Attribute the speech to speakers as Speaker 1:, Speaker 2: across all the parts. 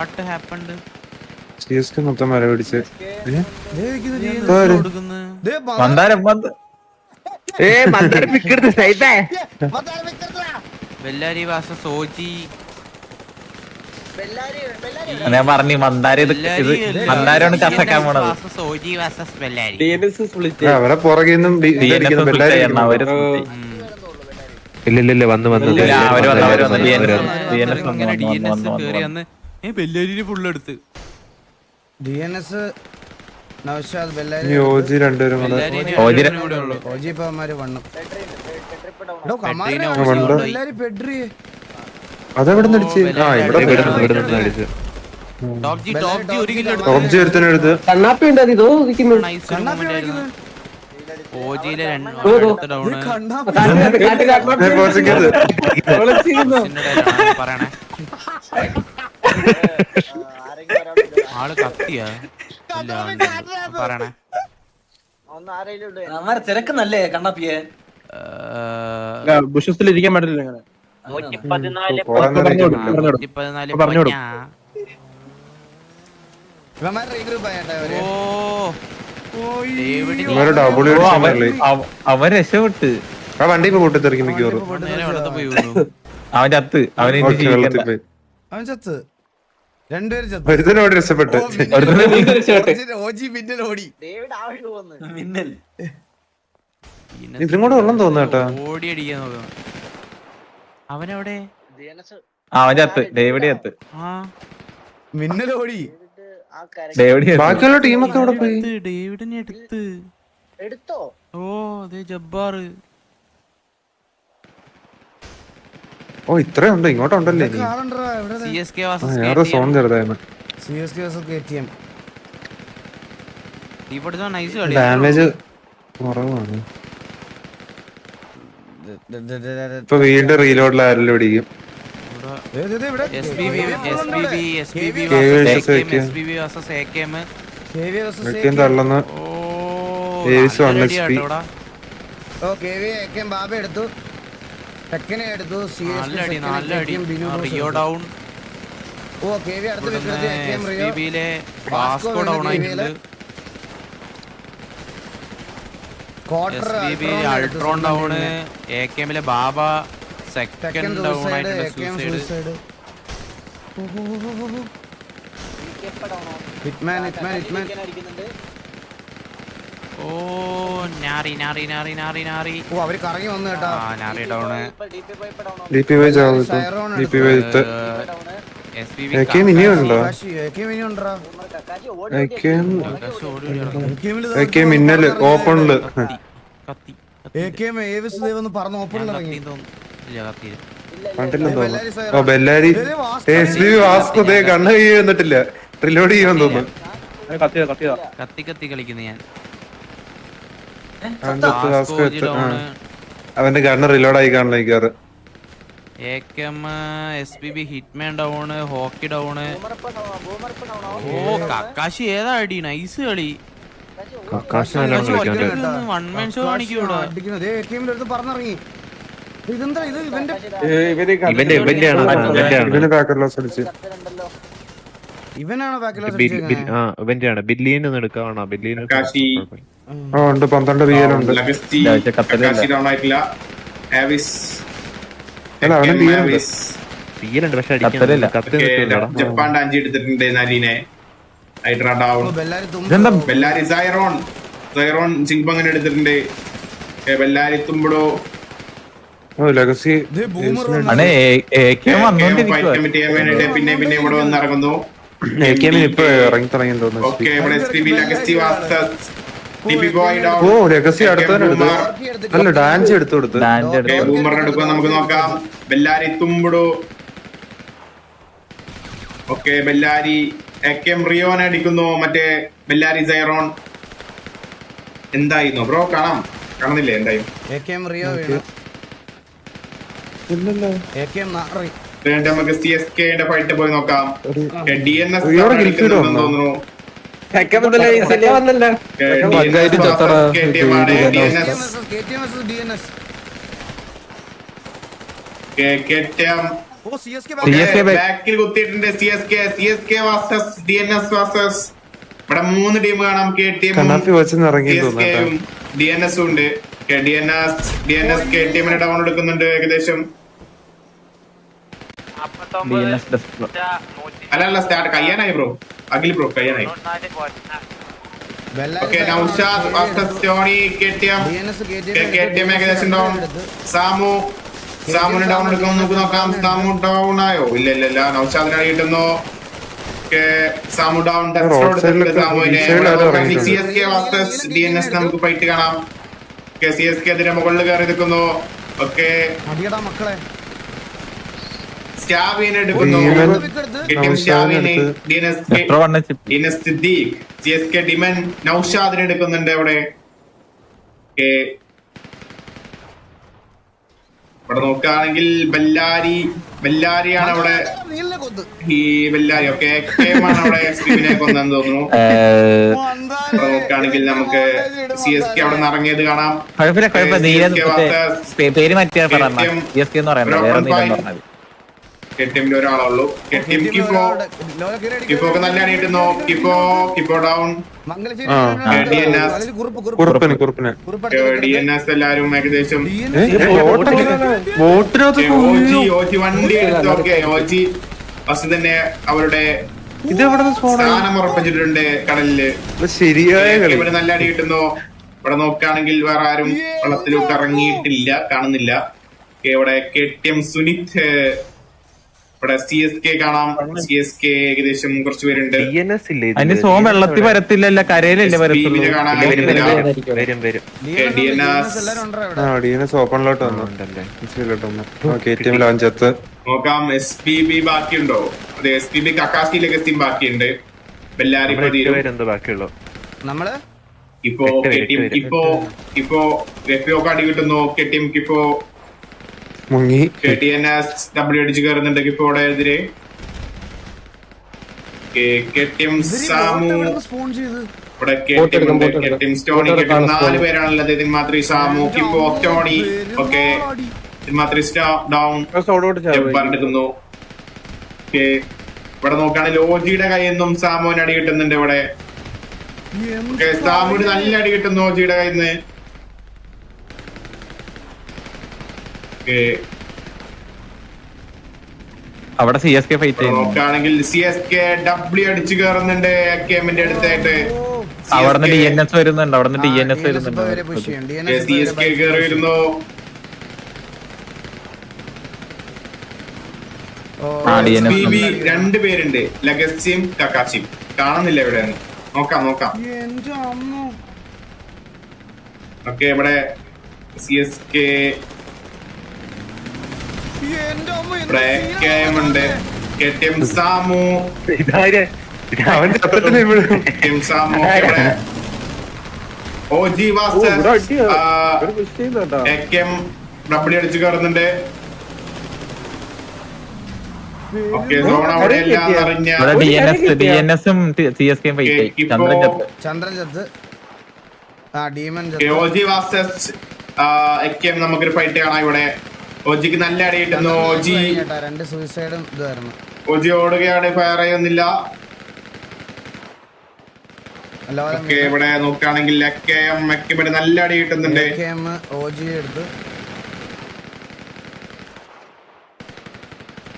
Speaker 1: What happened
Speaker 2: CSK മൊത്തം മര പിടിച്ച്
Speaker 1: കൊടുക്കുന്നു
Speaker 3: മന്ദാരം മന്ദ-
Speaker 4: ഏ മന്ദാരം പിക്കെടുത്ത് സൈതേ
Speaker 1: ബെല്ലാരി വാസ സോജി
Speaker 3: ഞാൻ പറഞ്ഞു മന്ദാരം ഇത് ഇത് മന്ദാരമാണ് കസക്കാൻ പോണത്
Speaker 2: അവരെ പുറകെ നിന്നും ബി-
Speaker 3: ഡി എൻ
Speaker 2: ഇതടിക്കുന്നു,
Speaker 3: എസ്
Speaker 2: ബെല്ലാരി
Speaker 3: എണ്ണ അവർ
Speaker 2: അടിക്കുന്നു.
Speaker 1: ഉം.
Speaker 4: ഇല്ല ഇല്ല ഇല്ല വന്ന് വന്ന്
Speaker 3: അവർ വന്ന് അവർ വന്ന്
Speaker 1: ഏ ബെല്ലാരിന് ഫുൾ എടുത്ത്.
Speaker 5: D N S Naushad Bellary
Speaker 2: OG രണ്ടുപേരും കൂടെ.
Speaker 3: ഓജി
Speaker 1: രണ്ടുപേരും കൂടെ ഉള്ളു.
Speaker 5: ഓജി ഇപ്പൊ അവന്മാര് വണ്ണം എടോ, കമാലിനെ
Speaker 1: ഓജി
Speaker 5: വിളിച്ചോ,
Speaker 2: കൊണ്ടുപോയി.
Speaker 5: ബെല്ലാരി പെഡ്രി
Speaker 2: അതെവിടെ നിന്ന് അടിച്ച് ആ ഇവിടെ
Speaker 4: ഇവിടെ നിന്ന് ഇവിടെ നിന്ന് അടിച്ച്.
Speaker 1: ടോപ്പ് ജി ടോപ്പ് ജി ഒരു കിലോ
Speaker 2: എടുത്തു ജി ഒരുത്തനെ എടുത്ത്.
Speaker 4: കണ്ണാപ്പി ഉണ്ട് അത് ഇതോ ഇരിക്കുന്നു.
Speaker 1: നൈസ് ഓജിയിലെ രണ്ട് ഡൗൺ ഡൗണ്
Speaker 5: കണ്ടാ
Speaker 4: കാട്ടിൽ കാട്ടിൽ കണ്ണാപ്പി
Speaker 2: പോർച്ചുഗീസ്.
Speaker 1: പറയണേ. ആൾ കത്തിയാ. ഇല്ല ഉണ്ട്. പറയണേ.
Speaker 6: അവന്മാരെ തിരക്കുന്നല്ലേ കണ്ണാപ്പിയെ?
Speaker 7: പാടില്ല അങ്ങനെ
Speaker 2: ഡബിൾ
Speaker 3: ഓ, അവൻ രക്ഷപ്പെട്ട്.
Speaker 2: ആ വണ്ടി ഇപ്പൊ കൂട്ടിത്തെറിക്കും മിക്കവാറും
Speaker 1: അവന്റെ പോയി വീണു.
Speaker 3: അവൻ ചത്ത്
Speaker 2: ഒരുത്തനോട് രക്ഷപ്പെട്ട്.
Speaker 6: മിന്നൽ
Speaker 2: കൂടെ
Speaker 1: ഓടി അവനെവിടെ?
Speaker 3: ഡേവിഡ്
Speaker 5: മിന്നൽ
Speaker 2: ബാക്കിയുള്ള ടീമൊക്കെ അവിടെ പോയി.
Speaker 1: ഡേവിഡിനെ എടുത്ത്.
Speaker 8: എടുത്തോ?
Speaker 1: ഓ അതെ ജബ്ബാറ്.
Speaker 2: ഓ ഇത്രയുണ്ട് ഇങ്ങോട്ടുണ്ടല്ലേ വേറെ സോൺ ചെറുതായിരുന്നു ഡാമേജ് കുറവാണ്. ഇപ്പൊ വീണ്ടും റീലോഡിൽ ആരെങ്കിലും പിടിക്കും. തള്ളുന്ന.
Speaker 5: കെ ബാബ എടുത്തു. ടെക്കനെ എടുത്തു. സി
Speaker 1: നല്ല അടി നല്ല അടി. Rio down
Speaker 5: O K V അടുത്ത് wicket K M
Speaker 1: S
Speaker 5: Rio
Speaker 1: B
Speaker 5: Vasco
Speaker 1: Vasco down ആയിട്ടുണ്ട്. അൾട്രോൺ ഡൗൺ എ കെ എമ്മിലെ ബാബ സെക്കൻഡ് ഡൗൺ ആയിട്ടുണ്ട് സൂസൈഡ്
Speaker 5: ഹിറ്റ്മാൻ ഹിറ്റ്മാൻ ഹിറ്റ്മാൻ
Speaker 1: ഓ നാറി നാറി നാറി നാറി നാറി.
Speaker 5: ഓ അവർ കറങ്ങി വന്നു കേട്ടാ.
Speaker 1: ആ നാറി down
Speaker 8: D P
Speaker 2: Y D P
Speaker 1: S
Speaker 5: മിന്നൽ ഓപ്പണിൽ
Speaker 1: കത്തി
Speaker 2: കണ്ടില്ലെന്ന്
Speaker 5: ബെല്ലാരി
Speaker 2: എസ് പി വാസ്കോ ദേ കണ്ണ് കൈ വന്നിട്ടില്ല. റിലോഡ് ചെയ്യാൻ തോന്നുന്നു.
Speaker 1: കത്തി കത്തി കളിക്കുന്നു ഞാൻ.
Speaker 2: അവന്റെ ഗണ്ണ റിലോഡ് ആയി കാണണം മിക്കവാറ്
Speaker 1: A K M S B B hitman down hockey down oh Kakashi ഏതാ അടി? നൈസ് കളി.
Speaker 5: ഇവന്റെ
Speaker 4: ഇവന്റെ ഇവന്റെ ആണ്
Speaker 2: ബാക്കർ ലോസ് അടിച്ച്.
Speaker 5: ഇവനാണോ
Speaker 4: ബില്ലിയൻ ഒന്ന് എടുക്കാണോ ബില്ലിയൻ
Speaker 2: ഉണ്ട്. പന്ത്രണ്ട്.
Speaker 4: തീയലുണ്ട് പക്ഷെ
Speaker 9: ജപ്പാൻ അഞ്ച് എടുത്തിട്ടുണ്ട് നരീനെ. ഹൈഡ്ര ഡൗൺ
Speaker 5: ബെല്ലാരി
Speaker 3: ഇതെന്താ?
Speaker 5: തുമ്പ
Speaker 9: ബെല്ലാരി സൈറോൺ സൈറോൺ സിംഗ്ബങ്ങനെ എടുത്തിട്ടുണ്ട്. ബെല്ലാരി തുമ്പടോ. പിന്നെ പിന്നെ ഇവിടെ വന്ന്
Speaker 2: ഇറങ്ങി തുടങ്ങി തോന്നുന്നു ഓ ലഗസി അടുത്തവനെ എടുത്തു അല്ല ഡാൻസ് എടുത്തു കൊടുത്ത്
Speaker 9: നമുക്ക് നോക്കാം ബെല്ലാരി തുമ്പടു ഓക്കെ ബെല്ലാരി എം റിയോനെ അടിക്കുന്നു മറ്റേ ബെല്ലാരി സൈറോൺ എന്തായിരുന്നു ബ്രോ കാണാം കാണുന്നില്ലേ എന്തായും നമുക്ക് സി എസ് കെയുടെ ഫൈറ്റ് പോയി നോക്കാം. D N S? തോന്നുന്നു?
Speaker 5: T S K T M S D N S ഓ C S K
Speaker 3: CSK back.
Speaker 9: ബാക്കിൽ കുത്തിയിട്ടുണ്ട് C S K C S K versus D N S ഇവിടെ മൂന്ന് ടീം കാണാം. K T
Speaker 2: M
Speaker 9: D N എസും ഉണ്ട്. D N S D N S K ടീമിനെ down എടുക്കുന്നുണ്ട് ഏകദേശം. അല്ല അല്ല സ്റ്റാർട്ട് കയ്യാനായി ബ്രോ അഖിൽ ബ്രോ കയ്യാനായി ഓക്കെ നൗഷാദ് ഏകദേശം ഡൗൺ സാമു സാമുന് ഡൗൺ എടുക്കാൻ നമുക്ക് നോക്കാം സാമു ഡൗൺ ആയോ ഇല്ല ഇല്ല ഇല്ല നൗഷാദിനെ കിട്ടുന്നു സാമു ഡൗൺ നമുക്ക് ഫൈറ്റ് കാണാം. സി എസ് കെ അതിന്റെ മുകളിൽ കയറി നിൽക്കുന്നു ഓക്കെ സ്റ്റാവിനെ എടുക്കുന്നു. കിട്ടിയ സ്റ്റാവിനെ സിദ്ദീഖ് എസ് കെ ഡിമൻ നൗഷാദിനെ എടുക്കുന്നുണ്ട് അവിടെ. ഇവിടെ നോക്കുകയാണെങ്കിൽ ബല്ലാരി ബല്ലാരിയാണ് അവിടെ. ഈ ബല്ലാരി ഓക്കെ ആണ് അവിടെ സ്ക്രീനെ കൊന്നെന്ന് തോന്നുന്നു. ഇവിടെ നോക്കുകയാണെങ്കിൽ നമുക്ക് സി എസ് കെ അവിടെ നിന്ന് ഇറങ്ങിയത് കാണാം.
Speaker 3: പേര് കുഴപ്പമില്ല. നീല
Speaker 9: CSK വാസ്റ്റേഴ്സ്
Speaker 3: പേ- പേര് മാറ്റിയാ പറഞ്ഞ
Speaker 9: KTM
Speaker 3: C S K
Speaker 9: T എമ്മിൽ ഒരാളുള്ളൂ കെ ടി എം കിപ്പോ കിപ്പോ ഒക്കെ നല്ല അടി കിട്ടുന്നു കിപ്പോ കിപ്പോ ഡൗൺ
Speaker 2: കുറുപ്പിന് കുറുപ്പിന്.
Speaker 9: ഡി എൻ എസ് എല്ലാരും ഏകദേശം ഓജി വണ്ടി ഫസ്റ്റ് തന്നെ അവരുടെ സ്ഥാനം ഉറപ്പിച്ചിട്ടുണ്ട് കടലിൽ.
Speaker 2: ശരിയായ
Speaker 9: ഇവിടെ നല്ല അടി കിട്ടുന്നു. ഇവിടെ നോക്കുകയാണെങ്കിൽ വേറെ ആരും വെള്ളത്തിലോട്ട് ഇറങ്ങിയിട്ടില്ല കാണുന്നില്ല. ഇവിടെ കെ ടി എം സുനിത് ഇവിടെ സി എസ് കെ കാണാം. സി എസ് കെ ഏകദേശം കുറച്ച് പേരുണ്ട്.
Speaker 3: അതിന് സോം വെള്ളത്തിൽ വരത്തില്ലല്ല കരയിലല്ലേ
Speaker 2: ഓപ്പണിലോട്ട് വന്നു. ലാഞ്ചത്ത്.
Speaker 9: നോക്കാം എസ് പി ബി ബാക്കിയുണ്ടോ? അതെ എസ് പി ബി കക്കാസി ലെഗസിയും ബാക്കിയുണ്ട്. ബെല്ലാരി
Speaker 4: ബാക്കിയുള്ളൂ.
Speaker 5: നമ്മൾ?
Speaker 9: ഇപ്പോ ഇപ്പോ ഇപ്പോ റെഫിയോ കാർഡ് കിട്ടുന്നു. കെട്ടിയും കിപ്പോ
Speaker 2: മുങ്ങി.
Speaker 9: ഡബ്ല്യു അടിച്ച് കയറുന്നുണ്ട് എതിരെ? ഇവിടെ സ്റ്റോണി നാല് പേരാണുള്ളത്. ഇതിന് മാത്രം സാമു കിപ്പോ സ്റ്റോണി ഓക്കെ ഇതിന് മാത്രം ഡൗൺ ജബ്ബാർ എടുക്കുന്നു ഓക്കെ ഇവിടെ നോക്കുകയാണെങ്കിൽ ലോജിയുടെ കയ്യിൽ നിന്നും സാമുവിന് അടി കിട്ടുന്നുണ്ട് ഇവിടെ. ഓക്കെ സാമുവിന് നല്ല അടി കിട്ടുന്നു ലോജിയുടെ കയ്യിൽ നിന്ന് ഓക്കെ
Speaker 3: അവിടെ സി എസ് കെ ഫൈറ്റ് ചെയ്യുന്നു.
Speaker 9: നോക്കുകയാണെങ്കിൽ സി എസ് കെ ഡബ്ല്യു അടിച്ചു കയറുന്നുണ്ട് കെ എമ്മിന്റെ അടുത്തായിട്ട്.
Speaker 3: അവിടുന്ന് ഡി എൻ എസ് വരുന്നുണ്ട്. അവിടുന്ന് ഡി എൻ എസ് വരുന്നുണ്ട്.
Speaker 9: സി എസ് കെ കയറി വരുന്നു രണ്ട് പേരുണ്ട്. ലഗസ്റ്റിയും കക്കാച്ചിയും കാണുന്നില്ല ഇവിടെ നോക്കാം നോക്കാം. ഓക്കെ ഇവിടെ സി എസ് കെ സാമു.
Speaker 4: ഇതാര്?
Speaker 2: ചത്തത്തിന്
Speaker 9: സാമു ഇവിടെ. ഓ ജി വാസ്റ്റർ. അടിച്ചു കയറുന്നുണ്ട്.
Speaker 3: ചന്ദ്രൻ ചത്ത്.
Speaker 5: ആ ഡീമൻ
Speaker 9: നമുക്കൊരു ഫൈറ്റ് കാണാം ഇവിടെ. ഓജിക്ക് നല്ല അടി കിട്ടുന്നു. ഓജി.
Speaker 5: രണ്ട് സൂയിസൈഡും ഇതായിരുന്നു.
Speaker 9: ഓജി ഓടുകയാണ് ഫയർ ചെയ്യുന്നില്ല. ഇവിടെ നോക്കുകയാണെങ്കിൽ എക്കെയും നല്ല അടി കിട്ടുന്നുണ്ട്.
Speaker 5: ഒ ജി എടുത്ത്.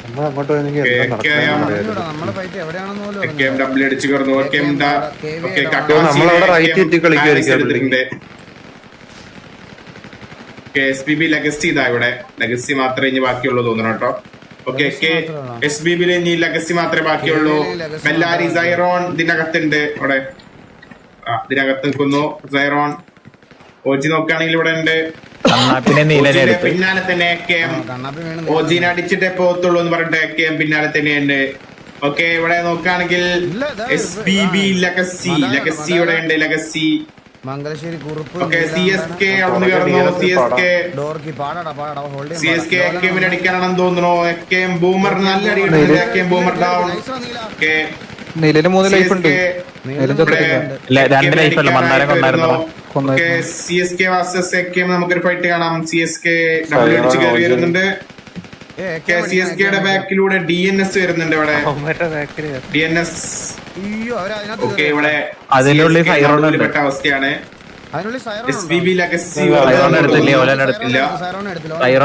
Speaker 2: നമ്മൾ അങ്ങോട്ട് പോയെങ്കിൽ എന്താ
Speaker 9: KM.
Speaker 5: അറിഞ്ഞൂടാ, നമ്മളെ ഫൈറ്റ് എവിടെയാണെന്ന് പോലും
Speaker 9: എക്കെയും
Speaker 5: അറിഞ്ഞൂടാ.
Speaker 9: ഡബ്ല്യു അടിച്ചു കയറുന്നു എക്കെയും ഓക്കെ
Speaker 2: നമ്മളവിടെ right എത്തി കളിക്കുമായിരിക്കും
Speaker 9: എസ് ബി ബി ലഗസി ഇതാ ഇവിടെ. ലഗസി മാത്രമേ ഇനി ബാക്കിയുള്ളൂ തോന്നണം കേട്ടോ? ഓക്കെ കെ എസ് ബി ബിയിൽ ഇനി ലഗസി മാത്രമേ ബാക്കിയുള്ളൂ.
Speaker 5: Legacy
Speaker 9: ബെല്ലാരി സൈറോൺ ഇതിനകത്തുണ്ട് ഇവിടെ ആ ഇതിനകത്ത് നിൽക്കുന്നു. സൈറോൺ ഓജി നോക്കുകയാണെങ്കിൽ ഇവിടെ ഉണ്ട്. പിന്നാലെ തന്നെ കെ എം ഓജീനെ അടിച്ചിട്ടേ പോകത്തുള്ളൂ എന്ന് പറഞ്ഞിട്ട് കെ എം പിന്നാലെ തന്നെയുണ്ട്. ഓക്കെ ഇവിടെ നോക്കുകയാണെങ്കിൽ S B B legacy legacy ഇവിടെ ഉണ്ട്. Legacy
Speaker 5: Mangalassery Kurup
Speaker 9: okay C S K അവിടെ കയറുന്നു സി എസ് കെ
Speaker 5: ഡോർക്കി പാടാടാ പാടാ hold
Speaker 9: C S K A കെമിന് അടിക്കാനാണെന്ന് തോന്നുന്നു. എ കെ എം ബൂമർ നല്ല അടി കിട്ടുന്നുണ്ട്. A K M boomer down okay
Speaker 7: നീലന് മൂന്ന് ലൈഫ് ഉണ്ട്.
Speaker 3: രണ്ട് ലൈഫ് അല്ല, മന്ദാരം കൊണ്ടായിരുന്നു.
Speaker 9: C S K versus A K M നമുക്കൊരു ഫൈറ്റ് കാണാം. സി എസ് കെ ഡബ്ല്യു അടിച്ച് കയറി വരുന്നുണ്ട്. സി എസ് കെയുടെ ബാക്കിലൂടെ ഡി എൻ എസ് വരുന്നുണ്ട് ഇവിടെ. ഡി എൻ എസ് ഓക്കെ ഇവിടെ
Speaker 3: അതിനുള്ളിൽ
Speaker 9: പെട്ട അവസ്ഥയാണ്.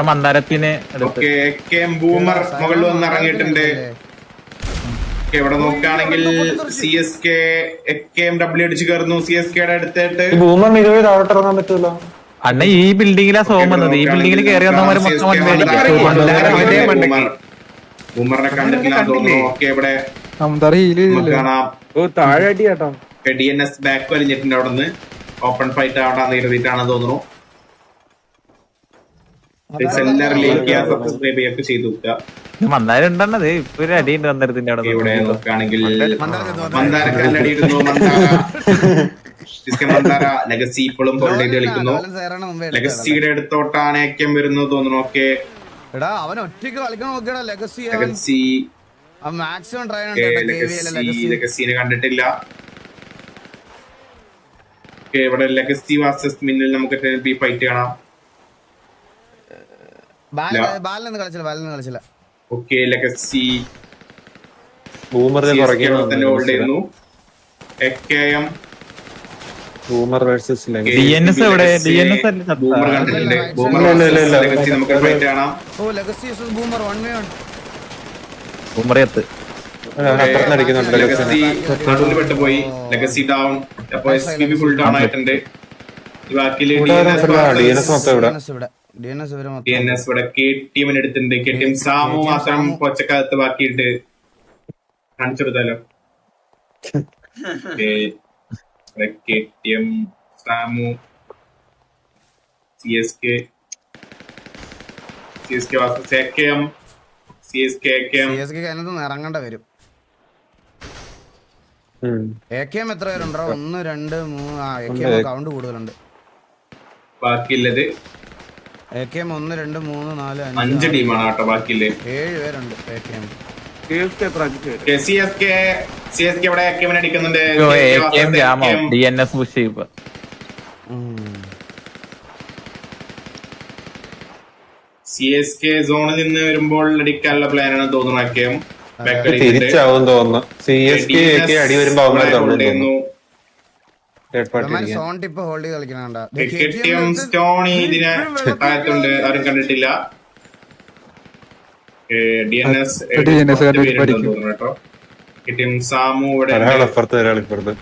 Speaker 3: മന്ദാരത്തിന് എടുത്ത്.
Speaker 9: ഓക്കെ കെ എം ബൂമർ മുകളിൽ വന്ന് ഇറങ്ങിയിട്ടുണ്ട്. ഇവിടെ നോക്കുകയാണെങ്കിൽ C S K K M W അടിച്ച് കയറുന്നു. സി എസ് കെയുടെ അടുത്തായിട്ട്.
Speaker 7: ബൂമർ മികവ് താഴോട്ടിറങ്ങാൻ ഇറങ്ങാൻ പറ്റൂല?
Speaker 3: അണ്ണ ഈ ബിൽഡിങ്ങിലാ സോം വന്നത്. ഈ ബിൽഡിങ്ങിൽ കയറി വന്നവര് മൊത്തം
Speaker 9: വലിഞ്ഞിട്ടുണ്ട് അവിടെ ഓപ്പൺ ഫൈറ്റ് ആവണ്ടാന്ന് കരുതിയിട്ടാണെന്ന് തോന്നുന്നു. Guys, ചെയ്യുക സബ്സ്ക്രൈബ് ചെയ്യുക ചെയ്തു
Speaker 3: ഇപ്പൊ ഒരു മന്ദാരത്തിന്റെ അവിടെ
Speaker 9: ഇവിടെ നോക്കുകയാണെങ്കിൽ
Speaker 5: മന്ദാരം
Speaker 9: മന്ദാര. കല്ലടിയിരുന്നു മന്ദാര ലെഗസി ഇപ്പോഴും ഹോൾഡ് ചെയ്ത് കളിക്കുന്നു. ലെഗസിയുടെ അടുത്തോട്ടാണ് ഏക്കം വരുന്നത് തോന്നുന്നു. ഓക്കെ
Speaker 5: എടാ അവൻ ഒറ്റയ്ക്ക് കളിക്കാൻ നോക്കിയടാ ലെഗസി
Speaker 9: ലെഗസി
Speaker 5: മാക്സിമം ട്രൈ
Speaker 9: ലെഗസിനെ കണ്ടിട്ടില്ല. ഇവിടെ ലെഗസി വാസസ് മിന്നിൽ നമുക്ക് ബി ഫൈറ്റ് കാണാം.
Speaker 5: ബാലൊന്നും കളിച്ചില്ല കളിച്ചില്ല.
Speaker 9: ഓക്കെ ലെഗസി
Speaker 4: ബൂമറിനെ
Speaker 9: ഹോൾഡ് ചെയ്യുന്നു. M
Speaker 4: boomer versus
Speaker 3: D N S എവിടെ? ഡി എൻ എസ് അല്ലേ?
Speaker 9: ബൂമർ ബൂമർ
Speaker 4: ഇല്ല, ഇല്ല, ഇല്ല.
Speaker 9: ലെഗസി നമുക്ക് ഫൈറ്റ് കാണാം
Speaker 5: ഓ ലെഗസി ബൂമർ വൺ വേ
Speaker 4: അടിക്കുന്നുണ്ട്
Speaker 9: ലെഗസി നടുവിൽ പെട്ടുപോയി. ലെഗസി ഡൗൺ അപ്പൊ S P B full down ആയിട്ടുണ്ട്. ഈ ബാക്കിൽ
Speaker 4: DNS മൊത്തം ഇവിടെ.
Speaker 5: ഇവിടെ. ഡി എൻ എസ് ഇവർ
Speaker 9: ഡി എൻ എസ് ഇവിടെ കെ എടുത്തിട്ടുണ്ട്. കെ ടീം സാമു മാത്രം കൊച്ചക്കകത്ത് ബാക്കിയിട്ട് കാണിച്ചു കൊടുത്താലോ? K T M Samu C S K C S K A K M C S K K M
Speaker 5: C അതിനകത്ത് ഇറങ്ങേണ്ട വരും. എ കെ എം എത്ര പേരുണ്ടോ? ഒന്ന് രണ്ട് മൂന്ന് ആ എ കെ എം കൗണ്ട് കൂടുതലുണ്ട്.
Speaker 9: ബാക്കിയുള്ളത്?
Speaker 5: എ കെ എം ഒന്ന് രണ്ട് മൂന്ന് നാല്
Speaker 9: അഞ്ച്
Speaker 5: അഞ്ച്
Speaker 9: ടീമാണ് കേട്ടോ ബാക്കിയുള്ളത്.
Speaker 5: ഏഴ് പേരുണ്ട് A K M
Speaker 9: C S K C S K ഇവിടെ എ അടിക്കുന്നുണ്ട്.
Speaker 3: D N S
Speaker 9: C K സോണിൽ നിന്ന് വരുമ്പോൾ അടിക്കാനുള്ള പ്ലാനാണ് തോന്നുന്നു അക്കേം
Speaker 4: തിരിച്ചാവും തോന്നുന്നു. സി എസ് കെ അടി വരുമ്പോ
Speaker 9: സ്റ്റോണി ഇതിനെ താഴത്തുണ്ട് ആരും കണ്ടിട്ടില്ല. ഡി എൻ എസ് കേട്ടോ. കെട്ടിയം. സാമു ഇവിടെ
Speaker 4: ഒരാൾ അപ്പുറത്ത് ഒരാൾ ഇപ്പുറത്ത്.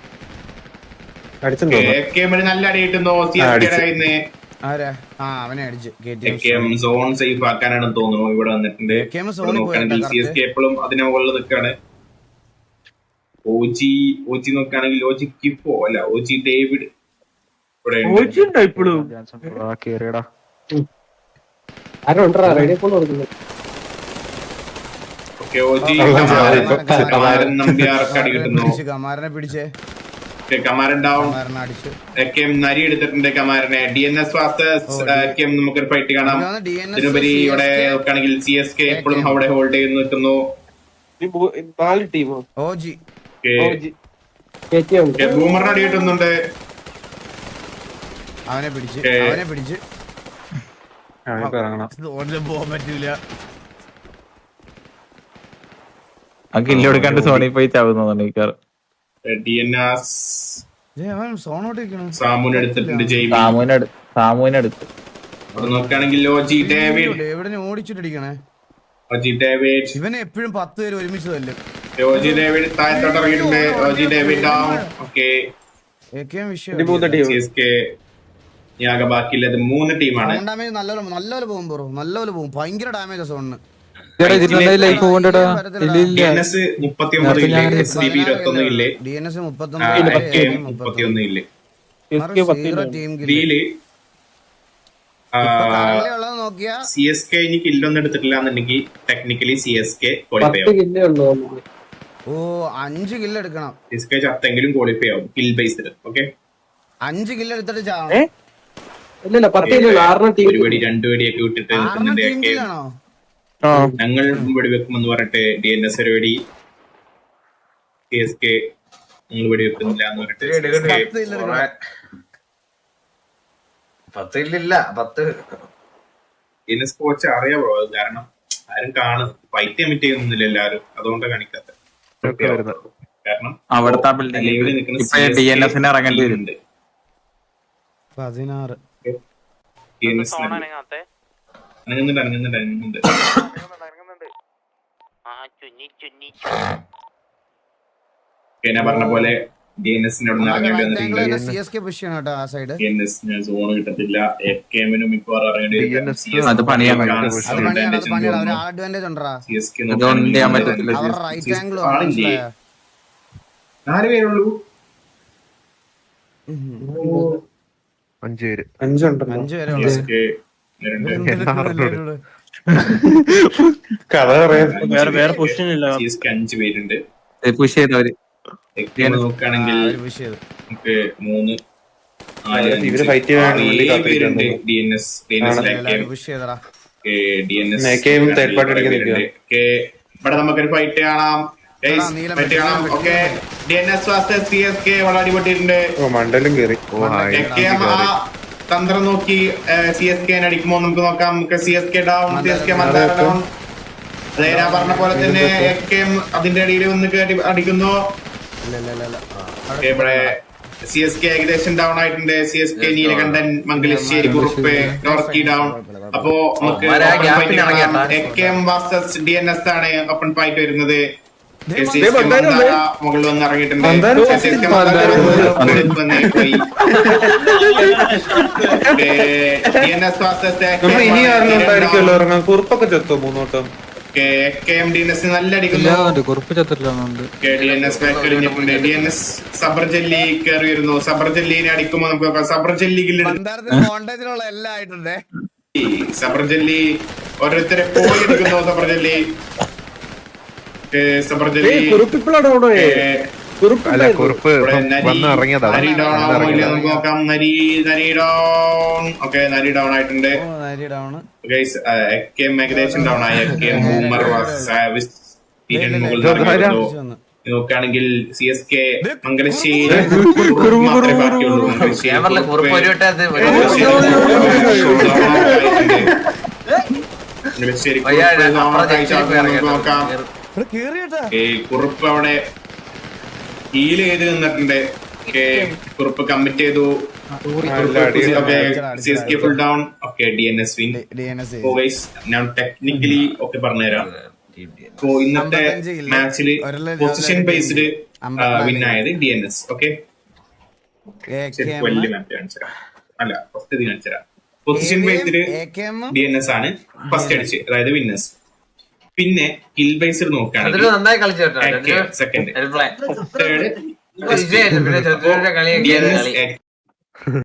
Speaker 4: അടിച്ചെന്ന് തോന്നുന്നു.
Speaker 9: എ കെ എമ്മിന് നല്ല അടി കിട്ടുന്നു
Speaker 5: ആരാ? ആ അവനെ അടിച്ചു.
Speaker 9: സോൺ സേഫ് ആക്കാനാണ് തോന്നുന്നു ഇവിടെ വന്നിട്ടുണ്ട്. സി എസ് കെ എപ്പോഴും അതിന് മുകളിൽ നിൽക്കാണ് ഓജി ഓജി നോക്കുകയാണെങ്കിൽ ഓജി കിപ്പോ അല്ല ഓജി ഡേവിഡ് ഇവിടെ ഉണ്ട്.
Speaker 7: കേറിയടാ
Speaker 9: ഓക്കെ ഓജി
Speaker 4: വെള്ളം ചാടി.
Speaker 9: കമാരൻ- കമാരൻ നമ്പ്യാർക്ക് അടി കിട്ടുന്നു.
Speaker 5: കമാരനെ പിടിച്ചേ.
Speaker 9: കമാരൻ ഡൗൺ
Speaker 5: കമാരനെ അടിച്ചു.
Speaker 9: കെ എം നരി എടുത്തിട്ടുണ്ട് കമാരനെ. D N S versus K M നമുക്കൊരു ഫൈറ്റ് കാണാം. ഇതിനുപരി ഇവിടെ നോക്കുകയാണെങ്കിൽ സി എസ് കെ എപ്പോഴും അവിടെ ഹോൾഡ് ചെയ്ത് നിൽക്കുന്നു. ബൂമറിന് അടി കിട്ടുന്നുണ്ട്.
Speaker 5: അവനെ പിടിച്ച്. അവനെ പിടിച്ച്. പോകാൻ പറ്റൂല.
Speaker 3: ആ കില്ല് കൊടുക്കാണ്ട് സോണി പോയി ചാവുന്നതാണ് സാമുവിനടുത്ത്
Speaker 9: ഡേവിഡ്.
Speaker 5: ഇവനെ എപ്പോഴും പത്ത് പേര് ഒരുമിച്ച് തല്ലും.
Speaker 9: മൂന്ന് ടീമാണ്.
Speaker 5: നല്ലപോലെ നല്ലപോലെ പോകും നല്ലപോലെ പോകും. ഭയങ്കര ഡാമേജ് സോണിന്.
Speaker 7: ലൈഫ് പോകണ്ടടാ ഇല്ല
Speaker 9: ഡി
Speaker 7: ഇല്ല
Speaker 9: എൻ എസ് മുപ്പത്തി ഒമ്പത് ഇല്ലേ? എസ് ബി ബി ഇരുപത്തി ഒന്ന് ഇല്ലേ?
Speaker 5: ഡി എൻ എസ്
Speaker 9: ആ,
Speaker 5: മുപ്പത്തൊമ്പത്
Speaker 9: കെ മുപ്പത്തി ഒന്ന് ഇല്ലേ?
Speaker 5: ടീം ഉള്ളത് നോക്കിയാ?
Speaker 9: സി എസ് കെ ഇനി കില്ലൊന്നും എടുത്തിട്ടില്ല എന്നുണ്ടെങ്കിൽ technically C S K qualify ആവും.
Speaker 5: ഓ അഞ്ച് കില്ല് എടുക്കണം.
Speaker 9: സി എസ് കെ ചത്തെങ്കിലും ക്വാളിഫൈ ആവും കിൽ ബേസ്ഡ് ഓക്കെ
Speaker 5: അഞ്ച് കില്ല് എടുത്തിട്ട് ചാവണം.
Speaker 9: ഒരു വെടി രണ്ടു വെടിയൊക്കെ വിട്ടിട്ട് നിൽക്കുന്നുണ്ട്
Speaker 5: ടീം
Speaker 9: ഞങ്ങൾ വെടിവെക്കുമെന്ന് പറഞ്ഞിട്ട് ഡി എൻ എസ് പരിപാടി വെടി സി എസ് കെ നിങ്ങൾ വെടിവെക്കുന്നില്ല എന്ന് പറഞ്ഞിട്ട്
Speaker 5: പത്ത്
Speaker 2: പത്ത് ഇല്ലില്ല പത്ത്.
Speaker 9: ഡി കോച്ച് അറിയാവോ അത് കാരണം ആരും കാണും. ഫൈറ്റ് എമിറ്റ് ചെയ്യുന്നില്ല എല്ലാരും അതുകൊണ്ടാണ് കാണിക്കാത്ത കാരണം
Speaker 3: അവിടുത്തെ.
Speaker 5: പതിനാറ്.
Speaker 9: അനങ്ങുന്നുണ്ട് അനങ്ങുന്നുണ്ട് അനങ്ങുന്നുണ്ട് ഞാൻ പറഞ്ഞ പോലെ സോൺ കിട്ടത്തില്ല. എ കെ എമ്മിനും ഇപ്പോൾ ഇറങ്ങേണ്ടി വരും.
Speaker 3: അത് പണിയാൻ പറ്റും.
Speaker 5: അത് പണിയാണ് അത് പണിയാണ് ഒരു അഡ്വാന്റേജ് ഉണ്ടാ.
Speaker 9: സി എസ് കെ
Speaker 3: ഇതൊന്നും ചെയ്യാൻ പറ്റത്തില്ല
Speaker 5: അവരുടെ റൈറ്റ് ആംഗിൾ
Speaker 9: ആളില്ലേ? നാല് പേരുള്ളൂ?
Speaker 2: അഞ്ചു പേര്.
Speaker 4: അഞ്ചുണ്ടല്ലോ. കഥ
Speaker 9: വേറെ വേറെ പൊസിഷൻ ഇല്ല. അഞ്ച് പേരുണ്ട്.
Speaker 3: പുഷ് ചെയ്തവര്.
Speaker 9: നോക്കുകയാണെങ്കിൽ
Speaker 5: പുഷ് ചെയ്തു
Speaker 9: നമുക്ക് മൂന്ന് ഇവർ
Speaker 4: ഫൈറ്റ് ചെയ്യാൻ വേണ്ടി
Speaker 9: D N S D N S
Speaker 5: ചെയ്തടാ
Speaker 9: D N S
Speaker 4: AK യും third party അടിക്കാൻ നിൽക്കുക.
Speaker 9: ഇവിടെ നമുക്കൊരു ഫൈറ്റ് കാണാം. ഡി എൻ എസ് വളരെ
Speaker 4: മണ്ടലും
Speaker 9: ആ തന്ത്രം നോക്കി സി എസ് കെ അടിക്കുമ്പോ നമുക്ക് നോക്കാം. നമുക്ക് C S K down C S K Mandara down അതെ ഞാൻ പറഞ്ഞ പോലെ തന്നെ എക്കെഎം അതിന്റെ അടിയിൽ വന്ന് കേട്ടി അടിക്കുന്നു. ഇവിടെ സി എസ് കെ ഏകദേശം ഡൗൺ ആയിട്ടുണ്ട്. C S K Neelakandan Mangalassery Kurup നോർക്കി down അപ്പോ നമുക്ക്
Speaker 3: എ കെ എം ൽ ഇറങ്ങിയട്ടാ.
Speaker 9: ഡി എൻ എസ് ആണ് ഓപ്പൺ ഫൈറ്റ് വരുന്നത്. മുകളിൽ വന്ന്
Speaker 4: കുറുപ്പൊക്കെ ചെത്തോ മൂന്നോട്ടം?
Speaker 9: നല്ല അടിക്കുന്നു.
Speaker 7: കുറിപ്പ്
Speaker 9: സബർ ജെല്ലി കയറി വരുന്നു സബർ ജെല്ലിനെ അടിക്കുമ്പോൾ നമുക്ക് സബർ ജെല്ലി
Speaker 5: എല്ലാം ആയിട്ടുണ്ട്.
Speaker 9: സബർ ജെല്ലി ഓരോരുത്തരെ പോയി എടുക്കുന്നു സബർജല്ലി സബർ ജെല്ലി.
Speaker 7: കുറിപ്പിപ്പോഴാണോ
Speaker 2: അല്ല കുറിപ്പ് വന്ന് ഇറങ്ങിയതാ
Speaker 9: നോക്കാം നരി നരി ഡൗൺ ഓക്കെ നരി ഡൗൺ ആയിട്ടുണ്ട് ഏകദേശം ഡൗൺ ആയി നോക്കുകയാണെങ്കിൽ C S K Mangalassery Kurup മാത്രമേ ബാക്കിയുള്ളൂ മംഗലശ്ശേരി നോക്കാം ഏ, കുറുപ്പ് അവിടെ ഹീൽ ചെയ്ത് നിന്നിട്ടുണ്ട്. കുറുപ്പ് കമ്മിറ്റ് ചെയ്തു. Full down okay D N S ഞാൻ ടെക്നിക്കലി ഒക്കെ പറഞ്ഞുതരാം. ഇപ്പോ ഇന്നത്തെ
Speaker 5: 55 ഇല്ല. മാച്ചിൽ
Speaker 9: പൊസിഷൻ ബേസ്ഡ് വിൻ ആയത് ഡി എൻ എസ് ഓക്കെ വലിയ മാപ്പ് കാണിച്ചുതരാം അല്ല ഫസ്റ്റ് ഇത് കാണിച്ചുതരാം position based D N S ആണ്. ഫസ്റ്റ് അടിച്ച്. അതായത് വിന്നേഴ്സ് പിന്നെ കിൽ ബേസ്ഡ് നോക്കുകയാണെങ്കിൽ സെക്കൻഡ് തേർഡ്